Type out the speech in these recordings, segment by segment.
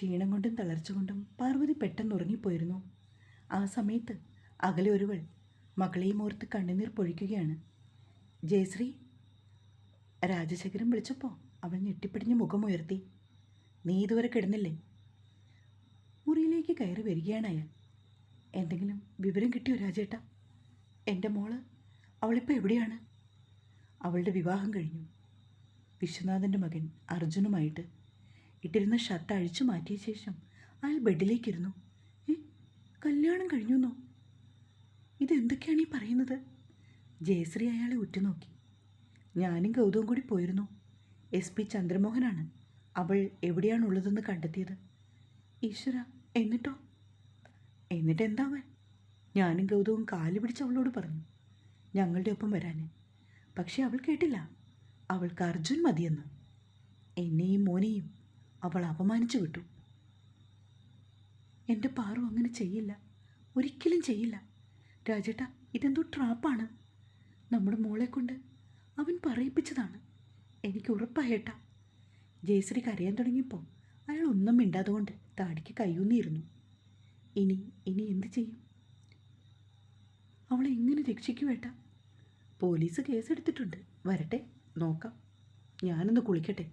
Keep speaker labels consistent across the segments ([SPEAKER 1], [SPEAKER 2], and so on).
[SPEAKER 1] ക്ഷീണം കൊണ്ടും തളർച്ച കൊണ്ടും പാർവതി പെട്ടെന്ന് ഉറങ്ങിപ്പോയിരുന്നു. ആ സമയത്ത് അകലെ ഒരുവൾ മകളെയും ഓർത്ത് കണ്ണുനീർ പൊഴിക്കുകയാണ്. ജയശ്രീ രാജശേഖരൻ വിളിച്ചപ്പോൾ അവൾ ഞെട്ടിപ്പിടിഞ്ഞ് മുഖമുയർത്തി നീ ഇതുവരെ കിടന്നില്ലേ? മുറിയിലേക്ക് കയറി വരികയാണ് അയാൾ. എന്തെങ്കിലും വിവരം കിട്ടിയോ രാജേട്ട? എന്റെ മോൾ അവളിപ്പോൾ എവിടെയാണ്? അവളുടെ വിവാഹം കഴിഞ്ഞു. വിശ്വനാഥന്റെ മകൻ അർജുനുമായിട്ട് ഇട്ടിരുന്ന ഷർട്ട് അഴിച്ചു മാറ്റിയ ശേഷം അയാൾ ബെഡിലേക്കിരുന്നു. ഏ കല്യാണം കഴിഞ്ഞുവെന്നോ ഇതെന്തൊക്കെയാണ് ഈ പറയുന്നത്? ജയശ്രീ അയാളെ ഉറ്റുനോക്കി. ഞാനും ഗൗതവും കൂടി പോയിരുന്നു. എസ് പി ചന്ദ്രമോഹനാണ്. അവൾ എവിടെയാണുള്ളതെന്ന് കണ്ടെത്തിയത്. ഈശ്വര എന്നിട്ടോ? എന്നിട്ട് എന്താവൻ ഞാനും ഗൗതവും കാൽ പിടിച്ച് അവളോട് പറഞ്ഞു ഞങ്ങളുടെ ഒപ്പം വരാൻ പക്ഷെ അവൾ കേട്ടില്ല. അവൾക്ക് അർജുൻ മതിയെന്ന്. എന്നെയും മോനെയും അവൾ അപമാനിച്ചു വിട്ടു. എന്റെ പാറു അങ്ങനെ ചെയ്യില്ല. ഒരിക്കലും ചെയ്യില്ല. രാജേട്ട ഇതെന്തോ ട്രാപ്പാണ്. നമ്മുടെ മോളെ കൊണ്ട് അവൻ പറയിപ്പിച്ചതാണ്. എനിക്ക് ഉറപ്പായേട്ട ജയശ്രീ കരയാൻ തുടങ്ങിയപ്പോൾ അയാൾ ഒന്നും മിണ്ടാതെ കൊണ്ട് താടിക്ക് കയ്യൂന്നിയിരുന്നു. ഇനി ഇനി എന്ത് ചെയ്യും? അവളെ എങ്ങനെ രക്ഷിക്കുവേട്ട പോലീസ് കേസെടുത്തിട്ടുണ്ട്. വരട്ടെ നോക്കാം. ഞാനൊന്ന് കുളിക്കട്ടെ.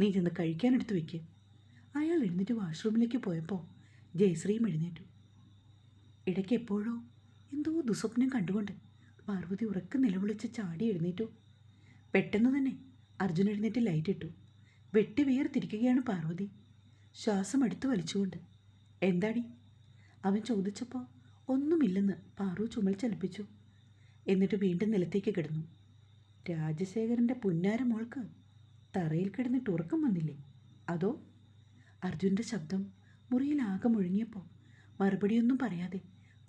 [SPEAKER 1] നീ ചെന്ന് കഴിക്കാനെടുത്ത് വെക്ക്. അയാൾ എഴുന്നേറ്റ് വാഷ്റൂമിലേക്ക് പോയപ്പോൾ ജയശ്രീയും എഴുന്നേറ്റു. ഇടയ്ക്ക് എപ്പോഴോ എന്തോ ദുസ്വപ്നം കണ്ടുകൊണ്ട് പാർവതി ഉറക്കെ നിലവിളിച്ച് ചാടി എഴുന്നേറ്റു. പെട്ടെന്ന് തന്നെ അർജുൻ എഴുന്നേറ്റ് ലൈറ്റ് ഇട്ടു. വെട്ടി വേർതിരിക്കുകയാണ് പാർവതി. ശ്വാസം എടുത്തു വലിച്ചുകൊണ്ട് എന്താടി? അവൻ ചോദിച്ചപ്പോൾ ഒന്നുമില്ലെന്ന് പാറു ചുമൽ ചലിപ്പിച്ചു. എന്നിട്ട് വീണ്ടും നിലത്തേക്ക് കിടന്നു. രാജശേഖരന്റെ പുന്നാര മോൾക്ക് തറയിൽ കിടന്നിട്ട് ഉറക്കം വന്നില്ലേ? അതോ? അർജുന്റെ ശബ്ദം മുറിയിൽ ആകെ മുഴുങ്ങിയപ്പോൾ മറുപടിയൊന്നും പറയാതെ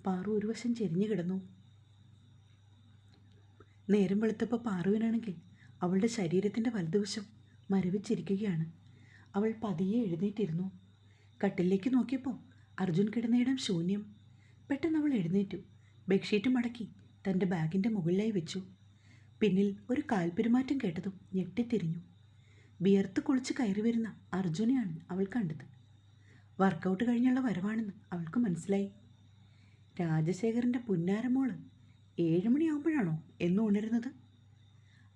[SPEAKER 1] പാറു ഒരു വശം ചെരിഞ്ഞു കിടന്നു. നേരം വെളുത്തപ്പോൾ പാറുവിനാണെങ്കിൽ അവളുടെ ശരീരത്തിന്റെ വലതുവശം മരവിച്ചിരിക്കുകയാണ്. അവൾ പതിയെ എഴുന്നേറ്റിരുന്നു. കട്ടിലേക്ക് നോക്കിയപ്പോൾ അർജുൻ കിടന്നയിടം ശൂന്യം. പെട്ടെന്ന് അവൾ എഴുന്നേറ്റു. ബെഡ്ഷീറ്റ് മടക്കി തന്റെ ബാഗിന്റെ മുകളിലായി വെച്ചു. പിന്നിൽ ഒരു കാൽപെരുമാറ്റം കേട്ടതും ഞെട്ടിത്തിരിഞ്ഞു. വിയർത്ത് കുളിച്ച് കയറി വരുന്ന അർജുനെയാണ് അവൾ കണ്ടത്. വർക്കൗട്ട് കഴിഞ്ഞുള്ള വരവാണെന്ന് അവൾക്ക് മനസ്സിലായി. രാജശേഖരന്റെ പുന്നാരമോൾ ഏഴ് മണിയാവുമ്പോഴാണോ എന്നും ഉണരുന്നത്?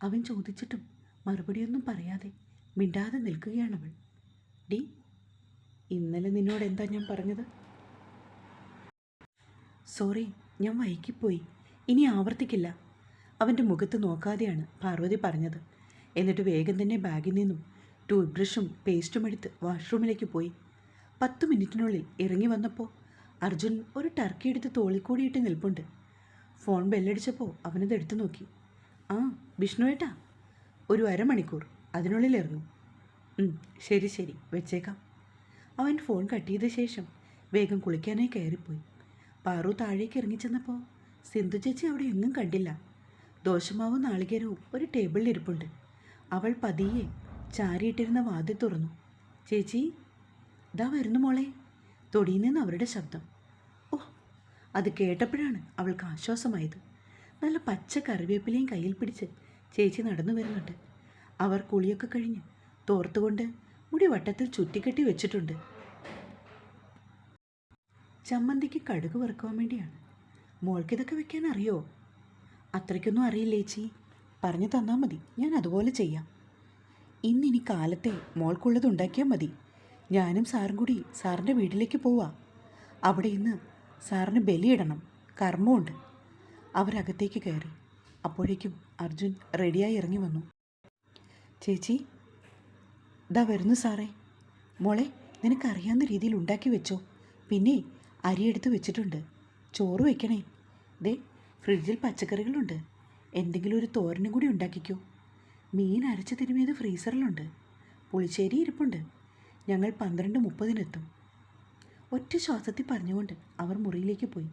[SPEAKER 1] അവൻ ചോദിച്ചിട്ടും മറുപടിയൊന്നും പറയാതെ മിണ്ടാതെ നിൽക്കുകയാണവൾ ഡി ഇന്നലെ നിന്നോട് എന്താ ഞാൻ പറഞ്ഞത്? സോറി ഞാൻ വൈകിപ്പോയി. ഇനി ആവർത്തിക്കില്ല. അവന്റെ മുഖത്ത് നോക്കാതെയാണ് പാർവതി പറഞ്ഞത്. എന്നിട്ട് വേഗം തന്നെ ബാഗിൽ നിന്നും ടൂത്ത് ബ്രഷും പേസ്റ്റും എടുത്ത് വാഷ്റൂമിലേക്ക് പോയി. പത്ത് മിനിറ്റിനുള്ളിൽ ഇറങ്ങി വന്നപ്പോൾ അർജുൻ ഒരു ടർക്കി എടുത്ത് തോളിക്കൂടിയിട്ട് നിൽപ്പുണ്ട്. ഫോൺ ബെല്ലടിച്ചപ്പോൾ അവനത് എടുത്തു നോക്കി. ആ വിഷ്ണു ഏട്ടാ ഒരു അരമണിക്കൂർ. അതിനുള്ളിൽ ഇറങ്ങും. ശരി ശരി. വെച്ചേക്കാം. അവൻ ഫോൺ കട്ട് ചെയ്ത ശേഷം വേഗം കുളിക്കാനായി കയറിപ്പോയി. പാറു താഴേക്ക് ഇറങ്ങിച്ചെന്നപ്പോൾ സിന്ധു ചേച്ചി അവിടെ എങ്ങും കണ്ടില്ല. ദോശമാവും നാളികേരവും ഒരു ടേബിളിൽ ഇരിപ്പുണ്ട്. അവൾ പതിയെ ചാരിയിട്ടിരുന്ന വാതിൽ തുറന്നു. ചേച്ചി ഇതാ വരുന്നു മോളെ. തൊടിയിൽ നിന്ന് അവരുടെ ശബ്ദം. ഓ അത് കേട്ടപ്പോഴാണ് അവൾക്ക് ആശ്വാസമായത്. നല്ല പച്ച കറിവേപ്പിലയും കയ്യിൽ പിടിച്ച് ചേച്ചി നടന്നു വരുന്നുണ്ട്. അവർ കുളിയൊക്കെ കഴിഞ്ഞ് തോർത്തുകൊണ്ട് മുടി വട്ടത്തിൽ ചുറ്റിക്കെട്ടി വെച്ചിട്ടുണ്ട്. ചമ്മന്തിക്ക് കടുക് വറുക്കാൻ വേണ്ടിയാണ്. മോൾക്കിതൊക്കെ വെക്കാൻ അറിയോ? അത്രയ്ക്കൊന്നും അറിയില്ല ചേച്ചി? പറഞ്ഞു തന്നാൽ മതി. ഞാൻ അതുപോലെ ചെയ്യാം. ഇന്നിനി കാലത്തെ മോൾക്കുള്ളത് ഉണ്ടാക്കിയാൽ മതി. ഞാനും സാറും കൂടി സാറിന്റെ വീട്ടിലേക്ക് പോവാ. അവിടെ ഇന്ന് സാറിന് ബലിയിടണം. കർമ്മമുണ്ട്. അവരകത്തേക്ക് കയറി. അപ്പോഴേക്കും അർജുൻ റെഡിയായി ഇറങ്ങി വന്നു. ചേച്ചി ദാ വരുന്നു സാറേ. മോളെ നിനക്കറിയാവുന്ന രീതിയിൽ ഉണ്ടാക്കി വെച്ചോ. പിന്നെ അരിയെടുത്ത് വെച്ചിട്ടുണ്ട്. ചോറ് വയ്ക്കണേ ദേ ഫ്രിഡ്ജിൽ പച്ചക്കറികളുണ്ട്. എന്തെങ്കിലും ഒരു തോരനും കൂടി ഉണ്ടാക്കിക്കോ. മീൻ അരച്ച് തിരുമിയത് ഫ്രീസറിലുണ്ട്. പുളിശ്ശേരി ഇരിപ്പുണ്ട്. ഞങ്ങൾ പന്ത്രണ്ട് മുപ്പതിനെത്തും. ഒറ്റ ശ്വാസത്തിൽ പറഞ്ഞുകൊണ്ട് അവർ മുറിയിലേക്ക് പോയി.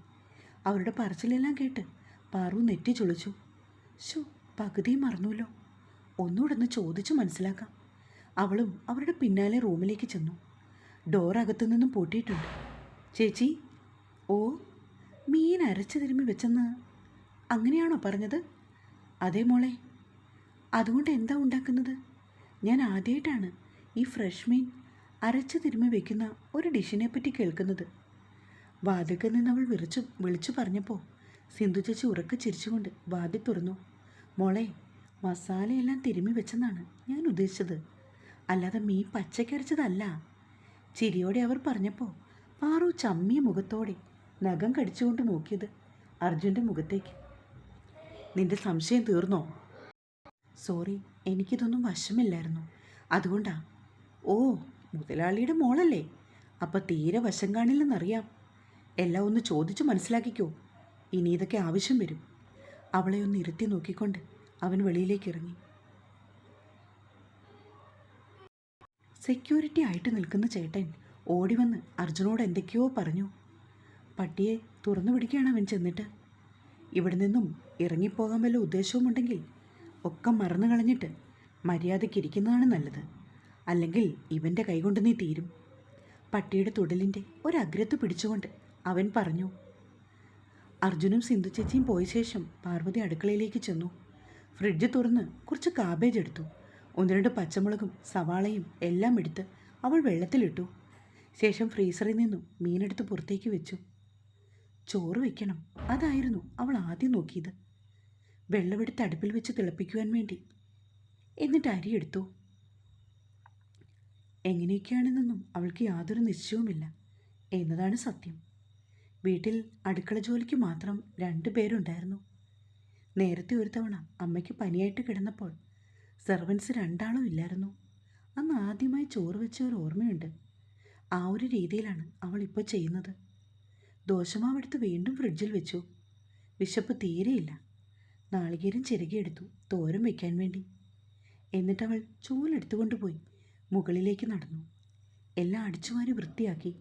[SPEAKER 1] അവരുടെ പറച്ചിലെല്ലാം കേട്ട് പാറു നെറ്റി ചൊളിച്ചു. ശോ പകുതിയും മറന്നുവല്ലോ. ഒന്നുകൂടെ ഒന്ന് ചോദിച്ചു മനസ്സിലാക്കാം. അവളും അവരുടെ പിന്നാലെ റൂമിലേക്ക് ചെന്നു. ഡോർ അകത്തു നിന്നും പൂട്ടിയിട്ടുണ്ട്. ചേച്ചി ഓ മീൻ അരച്ച് തിരുമ്മി വെച്ചെന്ന് അങ്ങനെയാണോ പറഞ്ഞത്? അതെ മോളെ അതുകൊണ്ട് എന്താ ഉണ്ടാക്കുന്നത്? ഞാൻ ആദ്യമായിട്ടാണ് ഈ ഫ്രഷ് മീൻ അരച്ചു തിരുമ്മി വെക്കുന്ന ഒരു ഡിഷിനെ പറ്റി കേൾക്കുന്നത്. വാതിൽക്കൽ നിന്ന് അവൾ വിളിച്ചു വിളിച്ചു പറഞ്ഞപ്പോൾ സിന്ധു ചേച്ചി ഉറക്കെ ചിരിച്ചുകൊണ്ട് വാതിൽ തുറന്നു. മോളെ മസാലയെല്ലാം തിരുമ്മി വെച്ചെന്നാണ് ഞാൻ ഉദ്ദേശിച്ചത്. അല്ലാതെ മീൻ പച്ചക്കരച്ചതല്ല ചിരിയോടെ അവർ പറഞ്ഞപ്പോൾ പാറു ചമ്മിയ മുഖത്തോടെ നഖം കടിച്ചുകൊണ്ട് നോക്കിയത് അർജുന്റെ മുഖത്തേക്ക്. നിന്റെ സംശയം തീർന്നോ? സോറി എനിക്കിതൊന്നും വശമില്ലായിരുന്നു. അതുകൊണ്ടാ. ഓ മുതലാളിയുടെ മോളല്ലേ? അപ്പം തീരെ വശം കാണില്ലെന്നറിയാം. എല്ലാം ഒന്ന് ചോദിച്ചു മനസ്സിലാക്കിക്കോ. ഇനി ഇതൊക്കെ ആവശ്യം വരും. അവളെ ഒന്ന് ഇരുത്തി നോക്കിക്കൊണ്ട് അവൻ വെളിയിലേക്ക് ഇറങ്ങി സെക്യൂരിറ്റി ആയിട്ട് നിൽക്കുന്ന ചേട്ടൻ ഓടി വന്ന് അർജുനോട് എന്തൊക്കെയോ പറഞ്ഞു. പട്ടിയെ തുറന്നു പിടിക്കുകയാണ് അവൻ ചെന്നിട്ട്. ഇവിടെ നിന്നും ഇറങ്ങിപ്പോകാൻ വല്ല ഉദ്ദേശവുമുണ്ടെങ്കിൽ ഒക്കെ മറന്നു കളഞ്ഞിട്ട് മര്യാദയ്ക്ക് ഇരിക്കുന്നതാണ് നല്ലത്. അല്ലെങ്കിൽ ഇവന്റെ കൈകൊണ്ട് നീ തീരും. പട്ടിയുടെ തുടലിന്റെ ഒരഗ്രത്ത് പിടിച്ചുകൊണ്ട് അവൻ പറഞ്ഞു അർജുനും സിന്ധു ചേച്ചിയും പോയ ശേഷം പാർവതി അടുക്കളയിലേക്ക് ചെന്നു. ഫ്രിഡ്ജ് തുറന്ന് കുറച്ച് കാബേജ് എടുത്തു. ഒന്ന് രണ്ട് പച്ചമുളകും സവാളയും എല്ലാം എടുത്ത് അവൾ വെള്ളത്തിലിട്ടു. ശേഷം ഫ്രീസറിൽ നിന്നും മീനെടുത്ത് പുറത്തേക്ക് വെച്ചു. ചോറ് വയ്ക്കണം അതായിരുന്നു അവൾ ആദ്യം നോക്കിയത്. വെള്ളമെടുത്ത് അടുപ്പിൽ വെച്ച് തിളപ്പിക്കുവാൻ വേണ്ടി. എന്നിട്ട് അരിയെടുത്തു എങ്ങനെയൊക്കെയാണെന്നൊന്നും അവൾക്ക് യാതൊരു നിശ്ചയവുമില്ല എന്നതാണ് സത്യം. വീട്ടിൽ അടുക്കള ജോലിക്ക് മാത്രം രണ്ടു പേരുണ്ടായിരുന്നു. നേരത്തെ ഒരു തവണ അമ്മയ്ക്ക് പനിയായിട്ട് കിടന്നപ്പോൾ സെർവൻസ് രണ്ടാളും ഇല്ലായിരുന്നു. അന്ന് ആദ്യമായി ചോറ് വെച്ച ഒരു ഓർമ്മയുണ്ട്. ആ ഒരു രീതിയിലാണ് അവൾ ഇപ്പോൾ ചെയ്യുന്നത്. ദോശമാവെടുത്ത് വീണ്ടും ഫ്രിഡ്ജിൽ വെച്ചു. വിശപ്പ് തീരെയില്ല. നാളികേരം ചിരകിയെടുത്തു തോരം വയ്ക്കാൻ വേണ്ടി. എന്നിട്ടവൾ ചൂലെടുത്തുകൊണ്ടുപോയി മുകളിലേക്ക് നടന്നു. എല്ലാം അടിച്ചുവാരി വൃത്തിയാക്കി.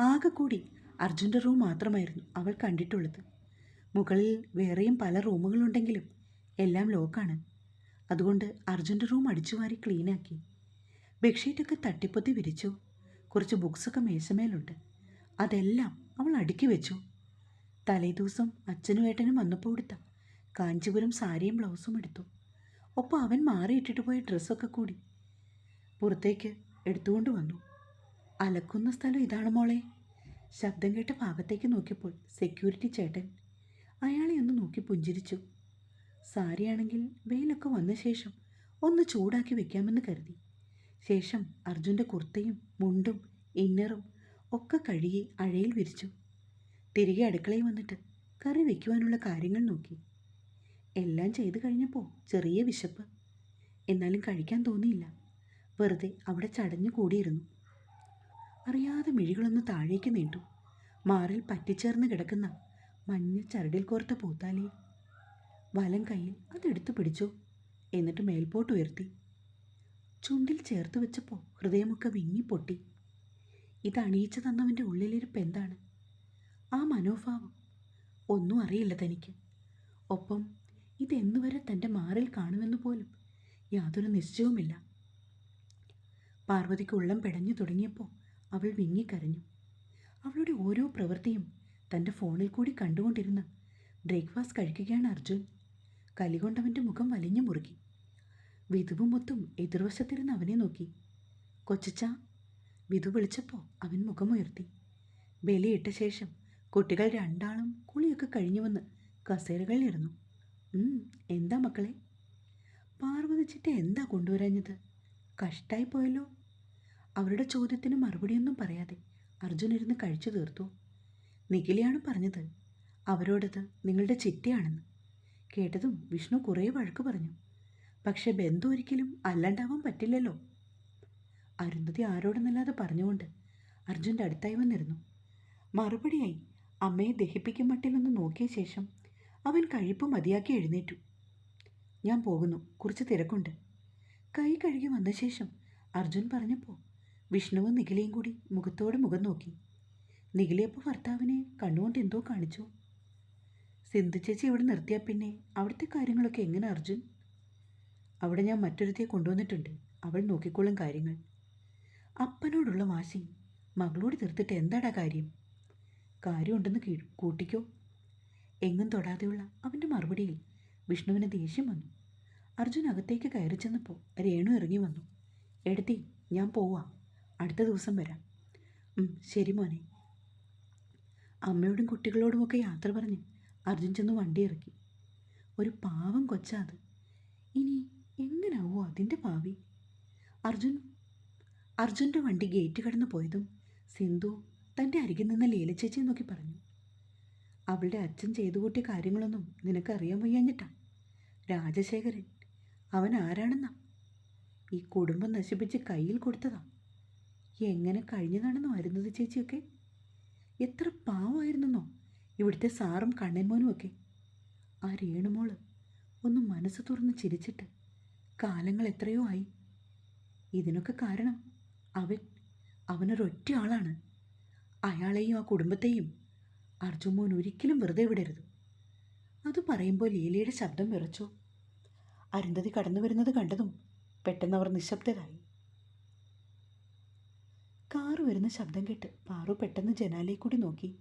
[SPEAKER 1] ആകെ കൂടി അർജുന്റെ റൂം മാത്രമായിരുന്നു അവൾ കണ്ടിട്ടുള്ളത്. മുകളിൽ വേറെയും പല റൂമുകളുണ്ടെങ്കിലും എല്ലാം ലോക്കാണ്. അതുകൊണ്ട് അർജുന്റെ റൂം അടിച്ചുവാരി ക്ലീനാക്കി. ബെഡ്ഷീറ്റൊക്കെ തട്ടിപ്പൊത്തി വിരിച്ചു. കുറച്ച് ബുക്സൊക്കെ മേശമേലുണ്ട്. അതെല്ലാം അവൾ അടുക്കി വെച്ചു. തലേദിവസം അച്ഛനും ഏട്ടനും വന്നപ്പോൾ കൊടുത്ത കാഞ്ചീപുരം സാരിയും ബ്ലൗസും എടുത്തു. ഒപ്പം അവൻ മാറിയിട്ടിട്ട് പോയ ഡ്രസ്സൊക്കെ കൂടി. പുറത്തേക്ക് എടുത്തുകൊണ്ട് വന്നു. അലക്കുന്ന സ്ഥലം ഇതാണ് മോളെ. ശബ്ദം കേട്ട ഭാഗത്തേക്ക് നോക്കിയപ്പോൾ സെക്യൂരിറ്റി ചേട്ടൻ അയാളെ ഒന്ന് നോക്കി പുഞ്ചിരിച്ചു. സാരിയാണെങ്കിൽ വെയിലൊക്കെ വന്ന ശേഷം ഒന്ന് ചൂടാക്കി വെക്കാമെന്ന് കരുതി. ശേഷം അർജുന്റെ കുർത്തയും മുണ്ടും ഇന്നറും ഒക്കെ കഴുകി അഴയിൽ വിരിച്ചു. തിരികെ അടുക്കളയിൽ വന്നിട്ട് കറി വയ്ക്കുവാനുള്ള കാര്യങ്ങൾ നോക്കി. എല്ലാം ചെയ്തു കഴിഞ്ഞപ്പോൾ ചെറിയ വിശപ്പ്. എന്നാലും കഴിക്കാൻ തോന്നിയില്ല. വെറുതെ അവിടെ ചടഞ്ഞു കൂടിയിരുന്നു. അറിയാതെ മിഴികളൊന്ന് താഴേക്ക് നീട്ടു. മാറിൽ പറ്റിച്ചേർന്ന് കിടക്കുന്ന മഞ്ഞ ചരടിൽ കോർത്ത പൂത്താലി. വലം കയ്യിൽ അതെടുത്തു പിടിച്ചു. എന്നിട്ട് മേൽപോട്ട് ഉയർത്തി. ചുണ്ടിൽ ചേർത്ത് വെച്ചപ്പോൾ ഹൃദയമൊക്കെ വിങ്ങി പൊട്ടി ഇത് അണിയിച്ചു തന്നവന്റെ ഉള്ളിലിരിപ്പ് എന്താണ്? ആ മനോഭാവം ഒന്നും അറിയില്ല തനിക്ക്. ഒപ്പം ഇതെന്നുവരെ തന്റെ മാറിൽ കാണുമെന്ന് പോലും യാതൊരു നിശ്ചയവുമില്ല. പാർവതിക്ക് ഉള്ളം പിടഞ്ഞു തുടങ്ങിയപ്പോൾ അവൾ വിങ്ങിക്കരഞ്ഞു. അവളുടെ ഓരോ പ്രവൃത്തിയും തന്റെ ഫോണിൽ കൂടി കണ്ടുകൊണ്ടിരുന്ന് ബ്രേക്ക്ഫാസ്റ്റ് കഴിക്കുകയാണ് അർജുൻ. കലികൊണ്ടവന്റെ മുഖം വലിഞ്ഞു മുറുക്കി വിധുവും മൊത്തം എതിർവശത്തിരുന്ന് അവനെ നോക്കി. കൊച്ചച്ച വിധു വിളിച്ചപ്പോൾ അവൻ മുഖമുയർത്തി. ബലിയിട്ട ശേഷം കുട്ടികൾ രണ്ടാളും കുളിയൊക്കെ കഴിഞ്ഞു വന്ന് കസേരകളിലിരുന്നു. "ഉം, എന്താ മക്കളെ? പാർവതി എന്താ കൊണ്ടുവരാഞ്ഞത്? കഷ്ടായി പോയല്ലോ. അവരുടെ ചോദ്യത്തിന് മറുപടിയൊന്നും പറയാതെ അർജുൻ ഇരുന്ന് കഴിച്ചു തീർത്തു. നിഖിലിയാണ് പറഞ്ഞത് അവരോടത് നിങ്ങളുടെ ചിറ്റയാണെന്ന്. കേട്ടതും വിഷ്ണു കുറേ വഴക്ക് പറഞ്ഞു. പക്ഷെ ബന്ധു ഒരിക്കലും അല്ലാണ്ടാവാൻ പറ്റില്ലല്ലോ. അരുന്ധതി ആരോടെന്നല്ലാതെ പറഞ്ഞുകൊണ്ട് അർജുന്റെ അടുത്തായി വന്നിരുന്നു. മറുപടിയായി അമ്മയെ ദഹിപ്പിക്കും മട്ടിലൊന്ന് നോക്കിയ ശേഷം അവൻ കഴിപ്പ് മതിയാക്കി എഴുന്നേറ്റു. ഞാൻ പോകുന്നു. കുറച്ച് തിരക്കുണ്ട്. കൈ കഴുകി വന്ന ശേഷം അർജുൻ പറഞ്ഞപ്പോൾ വിഷ്ണുവും നിഖിലയും കൂടി മുഖത്തോട് മുഖം നോക്കി. നിഖിലയപ്പോൾ ഭർത്താവിനെ കണ്ണുകൊണ്ട് എന്തോ കാണിച്ചു. സിന്ധു ചേച്ചി ഇവിടെ നിർത്തിയാൽ പിന്നെ അവിടുത്തെ കാര്യങ്ങളൊക്കെ എങ്ങനെ അർജുൻ? അവിടെ ഞാൻ മറ്റൊരുത്തിയെ കൊണ്ടുവന്നിട്ടുണ്ട്. അവൾ നോക്കിക്കോളും കാര്യങ്ങൾ. അപ്പനോടുള്ള വാശി മകളോട് തീർത്തിട്ട് എന്താടാ കാര്യം? കാര്യമുണ്ടെന്ന് കൂട്ടിക്കോ. എങ്ങും തൊടാതെയുള്ള അവന്റെ മറുപടിയിൽ വിഷ്ണുവിന് ദേഷ്യം വന്നു. അർജുൻ അകത്തേക്ക് കയറി ചെന്നപ്പോൾ രേണു ഇറങ്ങി വന്നു. എടുത്തി ഞാൻ പോവാ. അടുത്ത ദിവസം വരാം. ശരി മോനെ. അമ്മയോടും കുട്ടികളോടുമൊക്കെ യാത്ര പറഞ്ഞ് അർജുൻ ചെന്ന് വണ്ടി ഇറക്കി. ഒരു പാവം കൊച്ചാ അത്. ഇനി എങ്ങനാവോ അതിന്റെ ഭാവി അർജുൻ അർജുന്റെ വണ്ടി ഗേറ്റ് കടന്നു പോയതും സിന്ധു തന്റെ അരികിൽ നിന്ന് ലീലച്ചേച്ചിയെ നോക്കി പറഞ്ഞു. അവളുടെ അച്ഛൻ ചെയ്തു കൂട്ടിയ കാര്യങ്ങളൊന്നും നിനക്കറിയാൻ വയ്യാഞ്ഞിട്ടാ. രാജശേഖരൻ അവൻ ആരാണെന്നാ? ഈ കുടുംബം നശിപ്പിച്ച് കയ്യിൽ കൊടുത്തതാ. എങ്ങനെ കഴിഞ്ഞതാണെന്നോ അരുന്നത് ചേച്ചിയൊക്കെ? എത്ര പാവമായിരുന്നോ ഇവിടുത്തെ സാറും കണ്ണൻമോനും ഒക്കെ. ആ രേണുമോൾ ഒന്ന് മനസ്സ് തുറന്ന് ചിരിച്ചിട്ട് കാലങ്ങൾ എത്രയോ ആയി. ഇതിനൊക്കെ കാരണം അവൻ അവനൊരൊറ്റ ആളാണ്. അയാളെയും ആ കുടുംബത്തെയും അർജുൻ മോൻ ഒരിക്കലും വെറുതെ വിടരുത്. അത് പറയുമ്പോൾ ലീലയുടെ ശബ്ദം വിറച്ചു? അരുന്ധതി കടന്നു വരുന്നത് കണ്ടതും പെട്ടെന്ന് അവർ നിശബ്ദരായി. കാറ് വരുന്ന ശബ്ദം കേട്ട് പാറു പെട്ടെന്ന് ജനാലയിൽ കൂടി നോക്കി.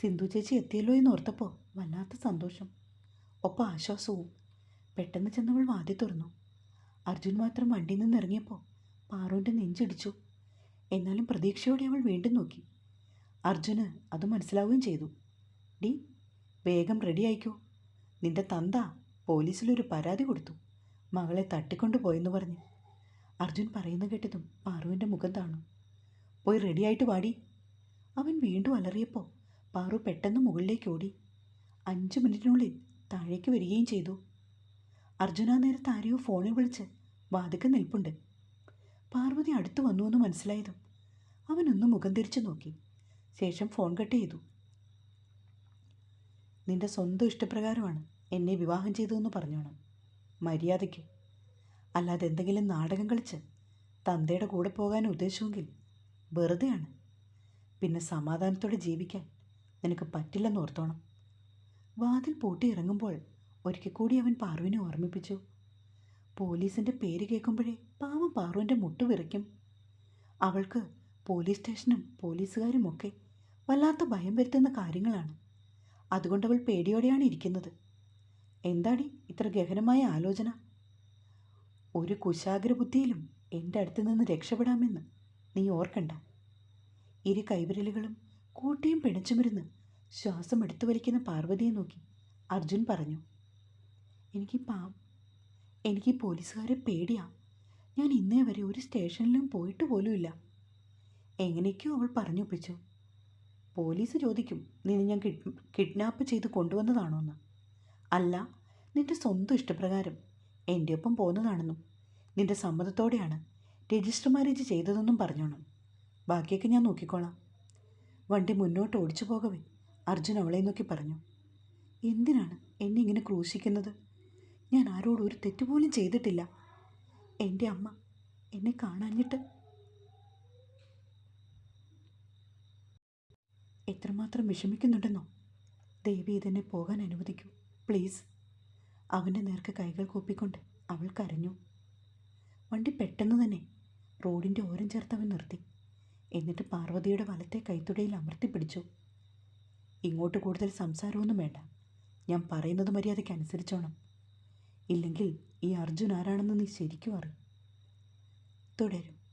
[SPEAKER 1] സിന്ധു ചേച്ചി എത്തിയല്ലോ എന്ന് ഓർത്തപ്പോൾ വല്ലാത്ത സന്തോഷം. ഒപ്പം ആശ്വാസവും. പെട്ടെന്ന് ചെന്നവൾ വാതി തുറന്നു. അർജുൻ മാത്രം വണ്ടിയിൽ നിന്ന് ഇറങ്ങിയപ്പോൾ പാറുവിന്റെ നെഞ്ചിടിച്ചു. എന്നാലും പ്രതീക്ഷയോടെ അവൾ വീണ്ടും നോക്കി. അർജുന് അത് മനസ്സിലാവുകയും ചെയ്തു. ഡി വേഗം റെഡി ആയിക്കോ നിന്റെ തന്ത പോലീസിലൊരു പരാതി കൊടുത്തു. മകളെ തട്ടിക്കൊണ്ടു പോയെന്ന് പറഞ്ഞു. അർജുൻ പറയുന്ന കേട്ടതും പാറുവിന്റെ മുഖം താണു. പോയി റെഡിയായിട്ട് വാടി അവൻ വീണ്ടും അലറിയപ്പോൾ പാറു പെട്ടെന്ന് മുകളിലേക്ക് ഓടി. അഞ്ച് മിനിറ്റിനുള്ളിൽ താഴേക്ക് വരികയും ചെയ്തു. അർജുന നേരത്തെ ആരെയോ ഫോണിൽ വിളിച്ച് വാതിക്ക് നിൽപ്പുണ്ട്. പാർവതി അടുത്തു വന്നുവെന്ന് മനസ്സിലായതും അവനൊന്ന് മുഖം തിരിച്ചു നോക്കി. ശേഷം ഫോൺ കട്ട് ചെയ്തു. നിന്റെ സ്വന്തം ഇഷ്ടപ്രകാരമാണ് എന്നെ വിവാഹം ചെയ്തതെന്ന് പറഞ്ഞോണം. മര്യാദയ്ക്ക്. അല്ലാതെ എന്തെങ്കിലും നാടകം കളിച്ച് തന്തയുടെ കൂടെ പോകാൻ ഉദ്ദേശമെങ്കിൽ വെറുതെയാണ്. പിന്നെ സമാധാനത്തോടെ ജീവിക്കാൻ നിനക്ക് പറ്റില്ലെന്ന് ഓർത്തോണം. വാതിൽ പൂട്ടി ഇറങ്ങുമ്പോൾ ഒരിക്കൽ കൂടി അവൻ പാർവിനെ ഓർമ്മിപ്പിച്ചു. പോലീസിന്റെ പേര് കേൾക്കുമ്പോഴേ പാവം പാറുവിന്റെ മുട്ടു വിറയ്ക്കും. അവൾക്ക് പോലീസ് സ്റ്റേഷനും പോലീസുകാരും ഒക്കെ വല്ലാത്ത ഭയം വരുത്തുന്ന കാര്യങ്ങളാണ്. അതുകൊണ്ട് അവൾ പേടിയോടെയാണ് ഇരിക്കുന്നത്. എന്താടി ഇത്ര ഗഹനമായ ആലോചന? ഒരു കുശാഗ്ര ബുദ്ധിയിലും എന്റെ അടുത്ത് നിന്ന് രക്ഷപ്പെടാമെന്ന് നീ ഓർക്കണ്ട. ഇരു കൈവിരലുകളും കൂട്ടിയും പിണച്ചുമിരുന്ന് ശ്വാസം എടുത്തു വലിക്കുന്ന പാർവതിയെ നോക്കി അർജുൻ പറഞ്ഞു എനിക്ക് പാ എനിക്ക് പോലീസുകാരെ പേടിയാ. ഞാൻ ഇന്നേ വരെ ഒരു സ്റ്റേഷനിലും പോയിട്ട് പോലുമില്ല. എങ്ങനെയൊക്കെയോ അവൾ പറഞ്ഞൊപ്പിച്ചു. പോലീസ് ചോദിക്കും നിന്നെ ഞാൻ കിഡ് കിഡ്നാപ്പ് ചെയ്ത് കൊണ്ടുവന്നതാണോ എന്ന്? അല്ല നിന്റെ സ്വന്തം ഇഷ്ടപ്രകാരം. എന്റെ ഒപ്പം പോകുന്നതാണെന്നും നിന്റെ സമ്മതത്തോടെയാണ് രജിസ്റ്റർ മാരേജ് ചെയ്തതെന്നും പറഞ്ഞോണം. ബാക്കിയൊക്കെ ഞാൻ നോക്കിക്കോളാം. വണ്ടി മുന്നോട്ട് ഓടിച്ചു പോകവേ അർജുൻ അവളെ നോക്കി പറഞ്ഞു. എന്തിനാണ് എന്നെ ഇങ്ങനെ ക്രൂശിക്കുന്നത്? ഞാൻ ആരോടും ഒരു തെറ്റുപോലും ചെയ്തിട്ടില്ല. എന്റെ അമ്മ എന്നെ കാണാഞ്ഞിട്ട് എത്രമാത്രം വിഷമിക്കുന്നുണ്ടെന്നോ? ദേവി ഇതെന്നെ പോകാൻ അനുവദിക്കൂ പ്ലീസ്. അവന്റെ നേർക്ക് കൈകൾ കൂപ്പിക്കൊണ്ട് അവൾ കരഞ്ഞു. വണ്ടി പെട്ടെന്ന് തന്നെ റോഡിന്റെ ഓരം ചേർത്ത് അവൻ നിർത്തി. എന്നിട്ട് പാർവതിയുടെ വലത്തെ കൈത്തുടയിൽ അമർത്തി പിടിച്ചു. ഇങ്ങോട്ട് കൂടുതൽ സംസാരമൊന്നും വേണ്ട. ഞാൻ പറയുന്നത് മര്യാദയ്ക്ക് അനുസരിച്ചോണം. ഇല്ലെങ്കിൽ ഈ അർജുൻ ആരാണെന്ന് നീ ശരിക്കും അറിയും. തുടരും.